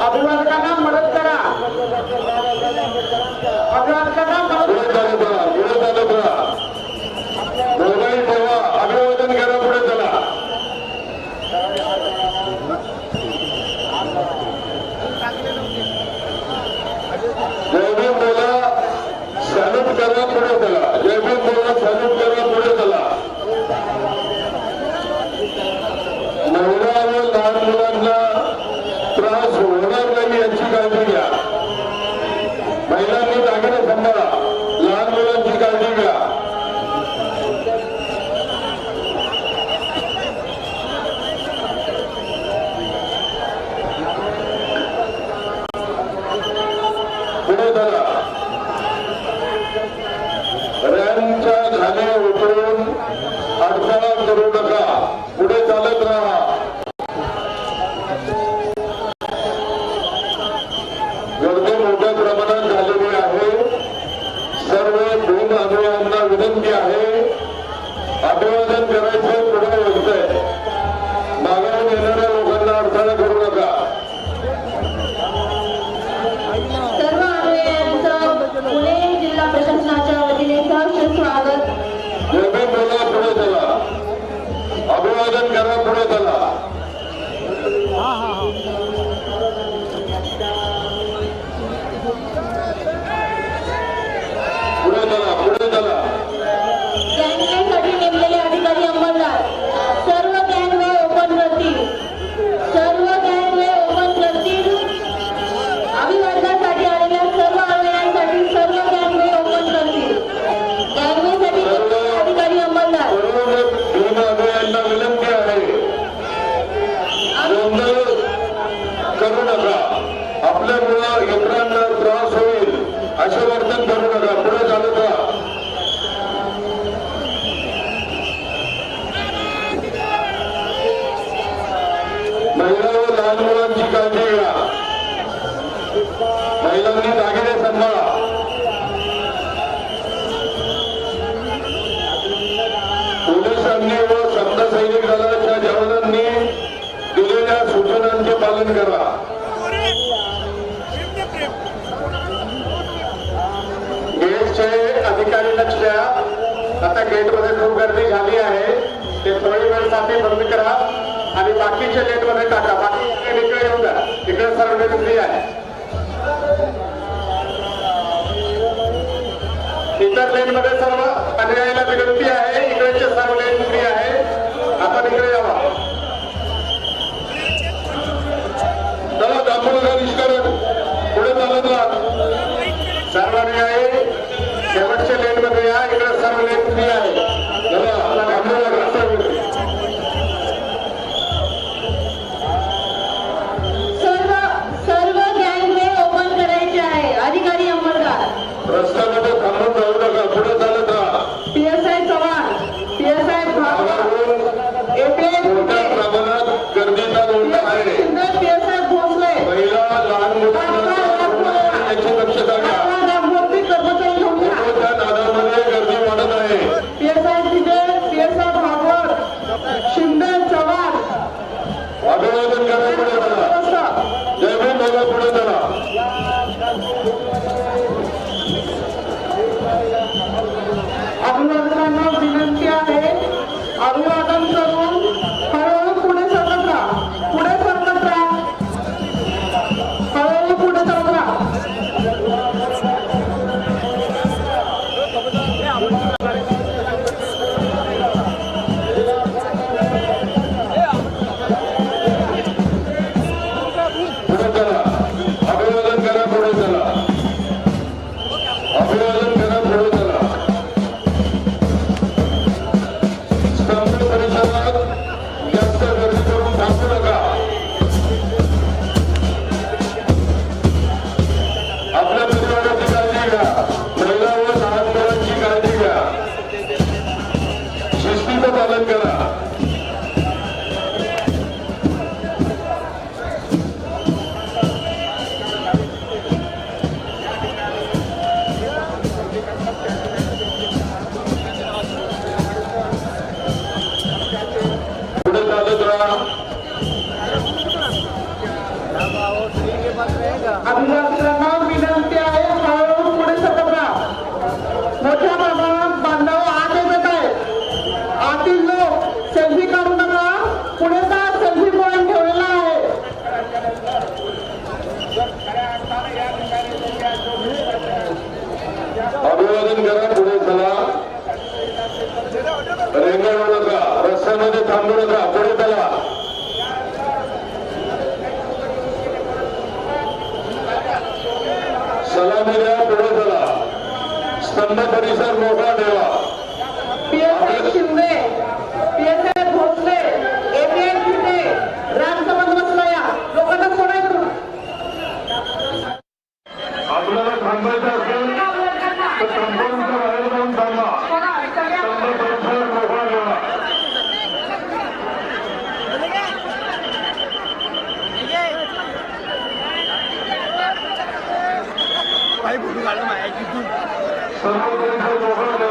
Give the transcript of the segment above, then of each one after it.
अभिवादकांना मदत करा. दर्शन करा. गेटचे अधिकारी लक्ष द्या आता गेटमध्ये खूप गर्दी झाली आहे. ते थोडी वेळसाठी बंद करा आणि बाकीचे गेटमध्ये टाका. बाकी इकडे येऊन द्या इकडे सर्व फ्री आहे इतर लेनमध्ये सर्व अनुयायीला विनंती आहे. इकडचे सर्व लेन फ्री आहे responsabilidades. थांबू नका पुढे चला सलामी द्या पुढे चला स्तंभ परिसर मोठा ठेवा. その伝統のお花は。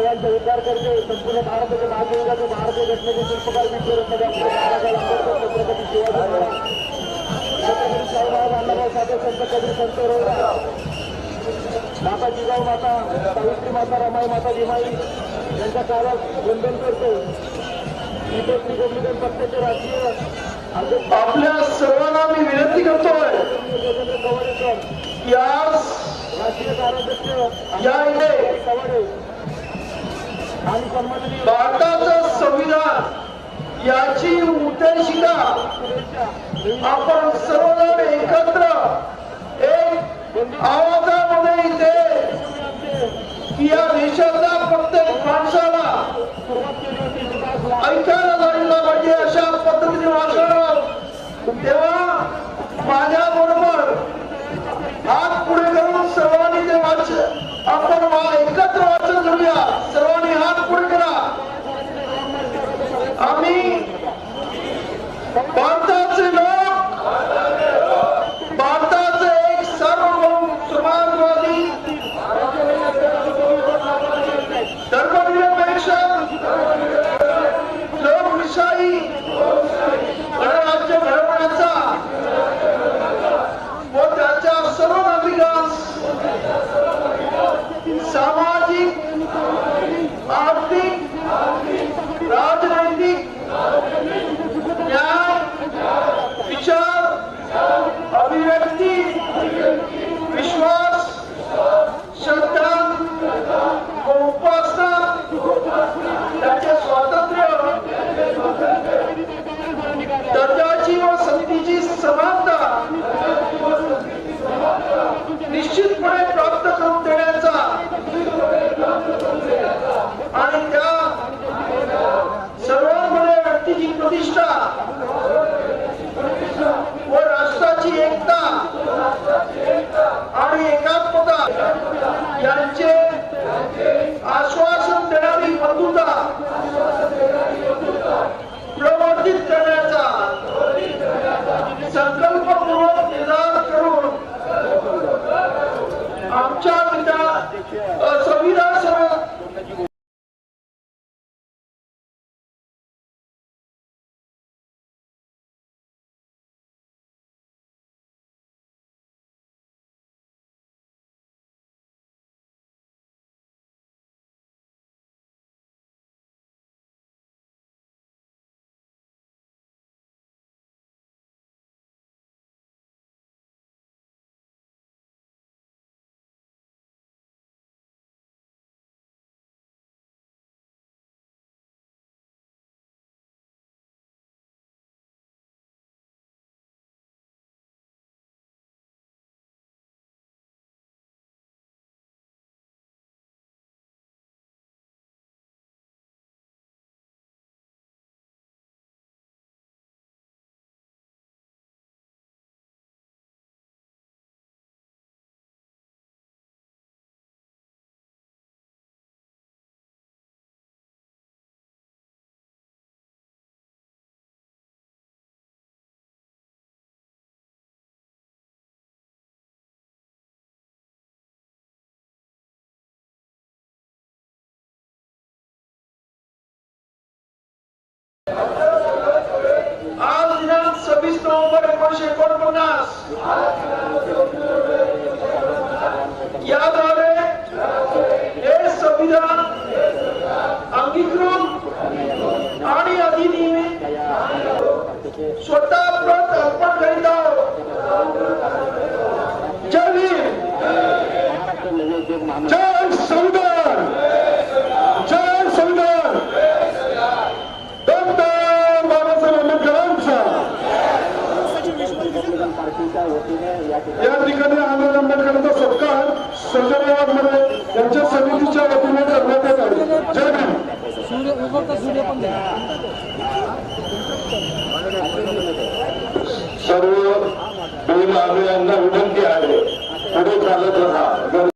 सर्वांचा उद्धार करते. संपूर्ण भारताचे महादेवराचे भारतीय घटनेचे शिल्पकार विश्वरत्न छत्रपती शिवाजी छत्रपती अण्णाभाऊ साठे संत कबीर संत माता जिजाऊ माता सावित्री माता रमाई माता भीमाई यांच्या काळात वंदन करतो. श्री रिपब्लिकन पक्षाचे राष्ट्रीय आपल्या सर्वांना मी विनंती करतोय या राष्ट्रीय कार्याध्यक्ष या इथे भारताचं संविधान याची उद्देशिका आपण सर्वजण एकत्र Samar आमच्या Al-Dinan Sabis Nomor Ekoshe Korbonas Yad Aare Yer Sabidhan Angikrum Ani Adhinimi Swata Prat Arpan Garitao Jai Bhim Jai ठिकाणी आनंद आंबेडकरांचा सत्कार संजयमध्ये यांच्या समितीच्या वतीने करण्यात येत आहे. जय सर्व भीम यांना विनंती आहे. पुढे चालत राहा.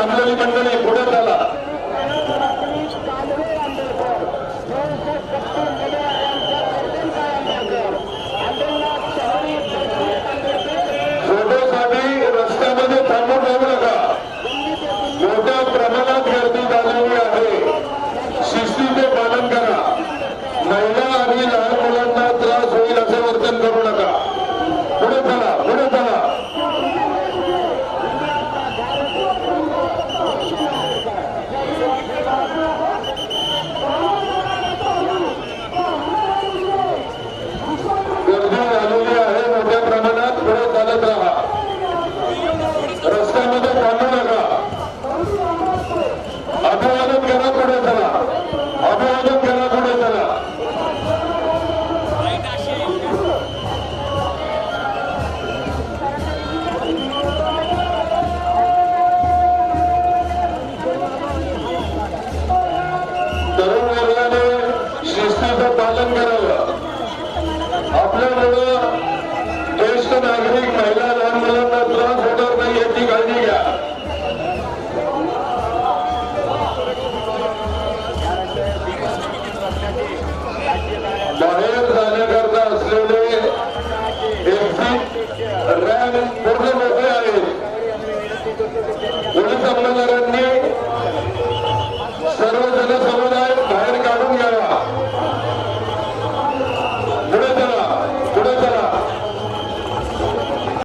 रस्त्यामध्ये थांबलेली ज्येष्ठ नागरिक महिला लहान मुलांना याची काळजी घ्या. बाहेर जाण्याकरता पूर्ण मोठे आहेत. पोलीस अंमलदारांनी